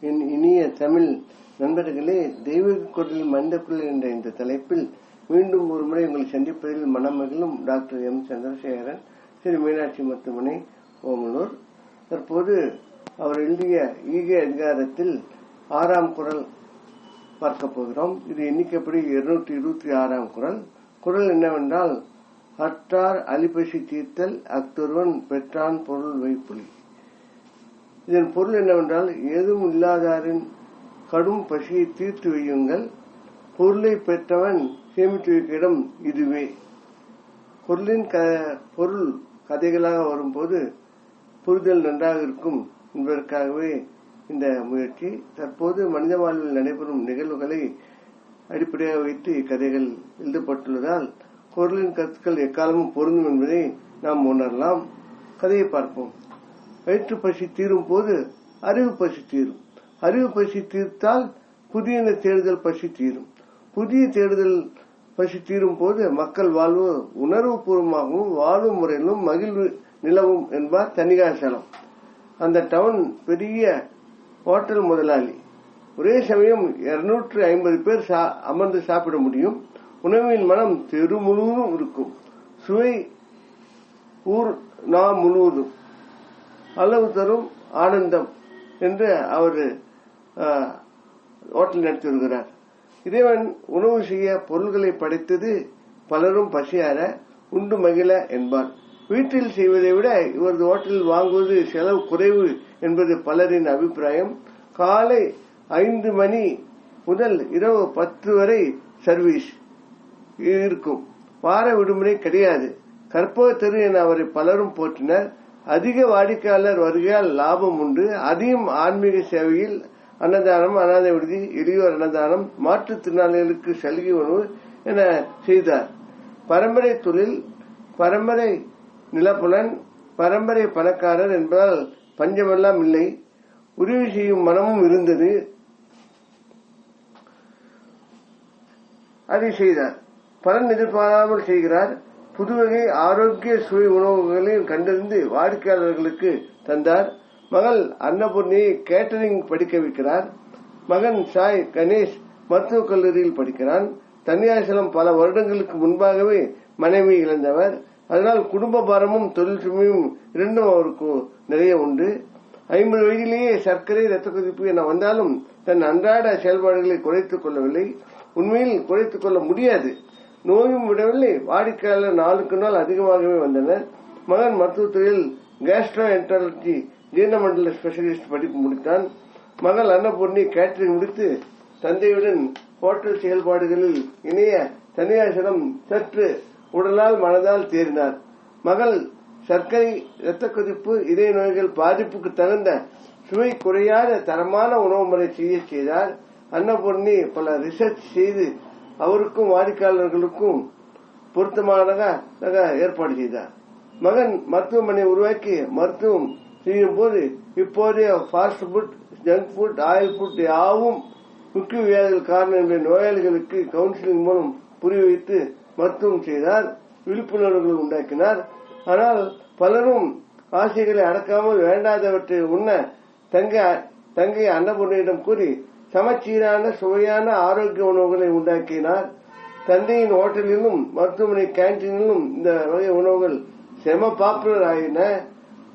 என் இனிய தமிழ் நண்பர்களே தெய்வீக குரலில் மனித குரல் என்ற இந்த தலைப்பில் மீண்டும் ஒரு முறை உங்களை சந்திப்பதில் மனமகிழும் டாக்டர் எம். சந்திரசேகரன் ஸ்ரீ மீனாட்சி மருத்துவமனை ஓமலூர். தற்போது அவர் எழுதிய ஈக அதிகாரத்தில் ஆறாம் குரல் பார்க்க போகிறோம். இது எண்ணிக்கைப்படி இருநூற்றி இருபத்தி ஆறாம் குரல். குரல் என்னவென்றால் அற்றார் அலிபசி தீர்த்தல் அக்தொருவன் பெற்றான் பொருள் வைப்புலி. இதன் பொருள் என்னவென்றால் ஏதும் இல்லாதாரின் கடும் பசியை தீர்த்து வையுங்கள். பொருளை பெற்றவன் சேமித்து வைக்க இடம் இதுவே. பொருளின் க பொருள் கதைகளாக வரும்போது புரிதல் நன்றாக இருக்கும். என்பதற்காகவே இந்த முயற்சி. தற்போது மனித வாழ்வில் நடைபெறும் நிகழ்வுகளை அடிப்படையாக வைத்து இக்கதைகள் எழுதப்பட்டுள்ளதால் பொருளின் கருத்துக்கள் எக்காலமும் பொருந்தும் என்பதை நாம் உணரலாம். கதையை பார்ப்போம். வயிற்று பசி தீரும் போது அறிவு பசி தீரும். அறிவு பசி தீர்த்தால் புதிய தேடுதல் பசி தீரும். புதிய தேடுதல் பசி தீரும் போது மக்கள் வாழ்வு உணர்வு பூர்வமாகவும் வாழும் முறையிலும் மகிழ்வு நிலவும் என்பார் தனிகாசலம் அந்த டவுன் பெரிய ஹோட்டல் முதலாளி. ஒரே சமயம் இருநூற்று ஐம்பது பேர் அமர்ந்து சாப்பிட முடியும். உணவின் மனம் தெரு முழுவதும் இருக்கும். சுவை ஊர் நாம் முழுவதும். அளவு தரும் ஆனந்தம் என்று அவர் ஹோட்டல் நடத்தி வருகிறார் இறைவன் உணவு செய்ய பொருள்களை படைத்தது பலரும் பசியார உண்டு மகிழ என்பார். வீட்டில் செய்வதை விட இவரது ஹோட்டலில் வாங்குவது செலவு குறைவு என்பது பலரின் அபிப்பிராயம். காலை ஐந்து மணி முதல் இரவு பத்து வரை சர்வீஸ் இருக்கும். வார விடுமுறை கிடையாது. கற்பக தெரு என அவரை பலரும் போற்றினர். அதிக வாடிக்கையாளர் வருகையால் லாபம் உண்டு. அதிகம் ஆன்மீக சேவையில் அன்னதானம் அனாதை விடுதி எளியோர் அன்னதானம் மாற்றுத்திறனாளிகளுக்கு சலுகை உணவு என செய்தார். பரம்பரை தொழில் பரம்பரை நிலப்புலன் பரம்பரை பணக்காரர் என்பதால் பஞ்சமெல்லாம் இல்லை. உதவி செய்யும் மனமும் இருந்தது. அதை செய்தார். பலன் எதிர்பாராமல் செய்கிறார். புதுவகை ஆரோக்கிய சுவை உணவுகளையும் கண்டறிந்து வாடிக்கையாளர்களுக்கு தந்தார். மகள் அன்னபூர்ணியை கேட்டரிங் படிக்க வைக்கிறார் மகன் சாய் கணேஷ் மருத்துவக் கல்லூரியில் படிக்கிறான். தன்னியாசலம் பல வருடங்களுக்கு முன்பாகவே மனைவி இழந்தவர். அதனால் குடும்ப பாரமும் தொழில் சுமையும் இரண்டும் அவருக்கு நிறைய உண்டு. ஐம்பது வயதிலேயே சர்க்கரை ரத்த கொதிப்பு என வந்தாலும் தன் அன்றாட செயல்பாடுகளை குறைத்துக் கொள்ளவில்லை. உண்மையில் குறைத்துக் கொள்ள முடியாது. நோயும் விடவில்லை. வாடிக்கையாளர் நாளுக்கு நாள் அதிகமாகவே வந்தனர். மகன் மருத்துவத்துறையில் கேஸ்ட்ரோ என்டாலஜி ஜீர்ணமண்டல ஸ்பெஷலிஸ்ட் படிப்பு முடித்தான். மகள் அன்னபூர்ணி கேட்டரிங் முடித்து தந்தையுடன் ஹோட்டல் செயல்பாடுகளில் இணைய தனியாசனம் சற்று உடலால் மனதால் தேறினார். மகள் சர்க்கரை இரத்த கொதிப்பு இதய நோய்கள் பாதிப்புக்கு தகுந்த சுவை குறையாத தரமான உணவு முறை செய்ய செய்தார். அன்னபூர்ணி பல ரிசர்ச் செய்து அவருக்கும் வாடிக்கையாளர்களுக்கும் பொருத்தமானதாக ஏற்பாடு செய்தார். மகன் மருத்துவமனை உருவாக்கி மருத்துவம் செய்யும் போது இப்போதைய fast food junk food oil food யாவும் முக்கிய வியாதிகள் காரணம் என்ற நோயாளிகளுக்கு கவுன்சிலிங் மூலம் புரிய வைத்து மருத்துவம் செய்தார் விழிப்புணர்வுகள் உண்டாக்கினார். ஆனால் பலரும் ஆசைகளை அடக்காமல் வேண்டாதவற்றை உண்ண தங்க தங்கை அன்னபூர்ணியிடம் கூறி சமச்சீரான சுவையான ஆரோக்கிய உணவுகளை உண்டாக்கினார். தந்தையின் ஹோட்டலிலும் மருத்துவமனை கேன்டீனிலும் இந்த வகை உணவுகள் செம பாப்புலர் ஆகின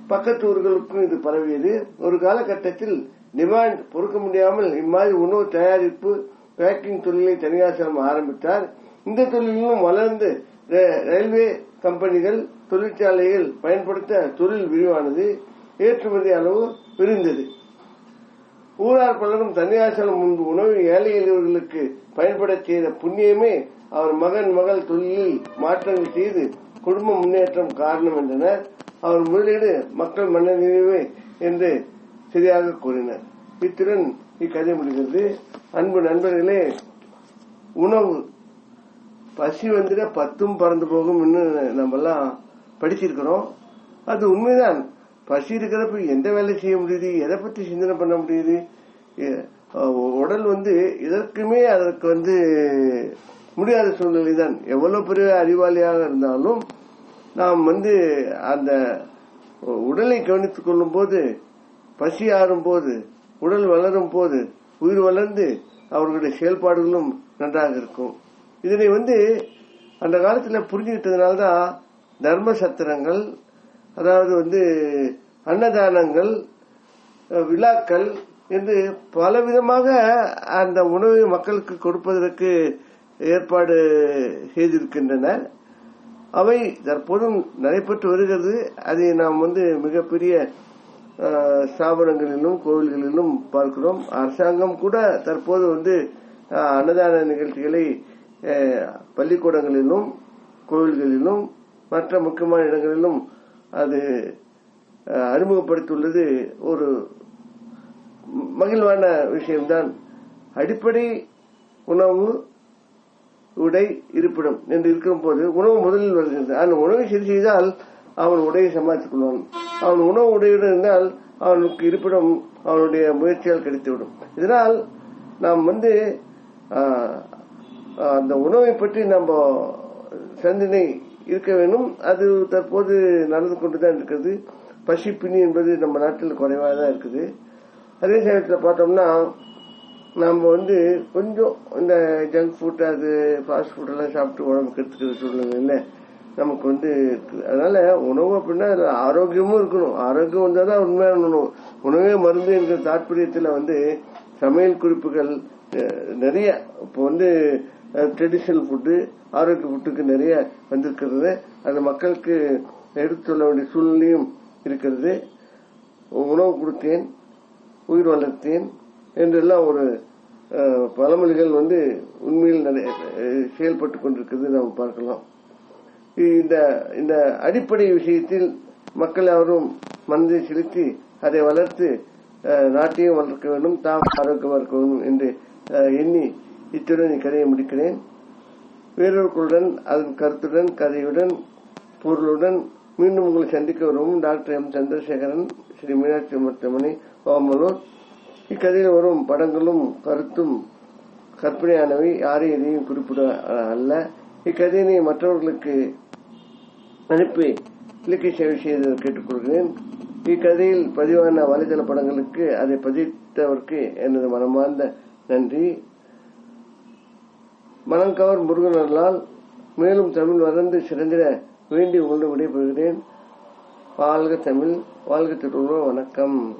பக்கத்து ஊர்களுக்கும் இது பரவியது. ஒரு காலகட்டத்தில் டிமாண்ட் பொறுக்க முடியாமல் இம்மாதிரி உணவு தயாரிப்பு பேக்கிங் தொழிலை தனியாசிரம் ஆரம்பித்தார். இந்த தொழிலும் வளர்ந்து ரயில்வே கம்பெனிகள் தொழிற்சாலைகள் பயன்படுத்த தொழில் விரிவானது ஏற்றுமதி அளவு விரிந்தது. ஊரார் பலரும் தன்னியாசனம் முன்பு உணவு ஏழை எளியவர்களுக்கு பயன்பட செய்த புண்ணியமே அவர் மகன் மகள் தொழிலில் மாற்றங்கள் செய்து குடும்ப முன்னேற்றம் காரணம் என்றனர். அவர் முதலீடு மக்கள் மனநிறைவு என்று சரியாக கூறினர். இத்துடன் இக்கதை முடிகிறது. அன்பு நண்பர்களே உணவு பசி வந்துட பத்தும் பறந்து போகும் நம்ம எல்லாம் படிச்சிருக்கிறோம். அது உண்மைதான். பசி இருக்கிறப்ப எந்த வேலை செய்ய முடியுது? எதை பத்தி சிந்தனை பண்ண முடியுது? உடல் வந்து இதற்குமே அதற்கு வந்து முடியாத சூழ்நிலை தான் எவ்வளவு பெரிய அறிவாளியாக இருந்தாலும் நாம் வந்து அந்த உடலை கவனித்துக் கொள்ளும் போது பசி ஆறும் போது உடல் வளரும் போது உயிர் வளர்ந்து அவர்களுடைய செயல்பாடுகளும் நன்றாக இருக்கும். இதனை வந்து அந்த காலத்தில் புரிஞ்சுக்கிட்டதுனால தான் தர்ம சத்திரங்கள் அதாவது வந்து அன்னதானங்கள் விழாக்கள் என்று பலவிதமாக அந்த உணவை மக்களுக்கு கொடுப்பதற்கு ஏற்பாடு செய்திருக்கின்றன. அவை தற்போதும் நடைபெற்று வருகிறது. அதை நாம் வந்து மிகப்பெரிய ஸ்தாபனங்களிலும் கோவில்களிலும் பார்க்கிறோம். அரசாங்கம் கூட தற்போது வந்து அன்னதான நிகழ்ச்சிகளை பள்ளிக்கூடங்களிலும் கோவில்களிலும் மற்ற முக்கியமான இடங்களிலும் அது அறிமுகப்படுத்தியுள்ளது ஒரு மகிழ்வான விஷயம்தான். அடிப்படை உணவு உடை இருப்பிடம் என்று இருக்கும் போது உணவு முதலில் வருகிறது. அந்த உணவை சரி செய்தால் அவன் உடையை சமாளித்துக் கொள்வான். அவன் உணவு உடையுடன் இருந்தால் அவனுக்கு இருப்பிடம் அவனுடைய முயற்சியால் கிடைத்துவிடும். இதனால் நாம் வந்து அந்த உணவை பற்றி நம்ம சிந்தனை இருக்க வேண்டும் அது தற்போது நடந்து கொண்டுதான் இருக்கிறது. பசிப்பினி என்பது நம்ம நாட்டில் குறைவாக தான் இருக்குது. அதே சமயத்தில் பார்த்தோம்னா நம்ம வந்து கொஞ்சம் இந்த ஜங்க் ஃபுட் அது ஃபாஸ்ட் ஃபுட் எல்லாம் சாப்பிட்டு உடம்பு கெடுத்துக்கிற சூழ்நிலையில நமக்கு வந்து அதனால உணவு அப்படின்னா அதில் ஆரோக்கியமும் இருக்கணும். ஆரோக்கியம் வந்தால் தான் உண்மையான உணவு. உணவே மருந்து என்கிற தாற்பயத்தில் வந்து சமையல் குறிப்புகள் நிறைய. இப்போ வந்து ட்ரெடிஷனல் ஃபுட்டு ஆரோக்கிய ஃபுட்டுக்கு நிறைய வந்திருக்கிறது. அது மக்களுக்கு எடுத்து சொல்ல வேண்டிய சூழ்நிலையும் இருக்கிறது. உணவு கொடுத்தேன் உயிர் வளர்த்தேன் என்றெல்லாம் ஒரு பழமொழிகள் வந்து உண்மையில் நிறைய செயல்பட்டு கொண்டிருக்கிறது நாம் பார்க்கலாம். இந்த இந்த அடிப்படை விஷயத்தில் மக்கள் யாரும் மனதை செலுத்தி அதை வளர்த்து நாட்டையும் வளர்க்க வேண்டும் தாம் ஆரோக்கியமாக இருக்க வேண்டும் என்று எண்ணி இத்துடன் இக்கதையை முடிக்கிறேன். வேறொருக்குடன் அதன் கருத்துடன் கதையுடன் பொருளுடன் மீண்டும் உங்களை சந்திக்க வருவோம். Doctor M. சந்திரசேகரன் ஸ்ரீ மீனாட்சி மருத்துவமனை ஓமலூர். இக்கதையில் வரும் படங்களும் கருத்தும் கற்பனையானவை யாரையும் எதையும் குறிப்பிட அல்ல. இக்கதையினை மற்றவர்களுக்கு அனுப்பி இலக்கிய சேவை செய்து கேட்டுக்கொள்கிறேன் இக்கதையில் பதிவான வலைதள படங்களுக்கு அதை பதித்தவருக்கு எனது மனமார்ந்த நன்றி. மனங்கவர் முருகனர்களால் மேலும் தமிழ் வளர்ந்து சிறந்திட வேண்டி உண்டு விடைபெறுகிறேன். வாழ்க தமிழ் வாழ்க திருவுருவ வணக்கம்.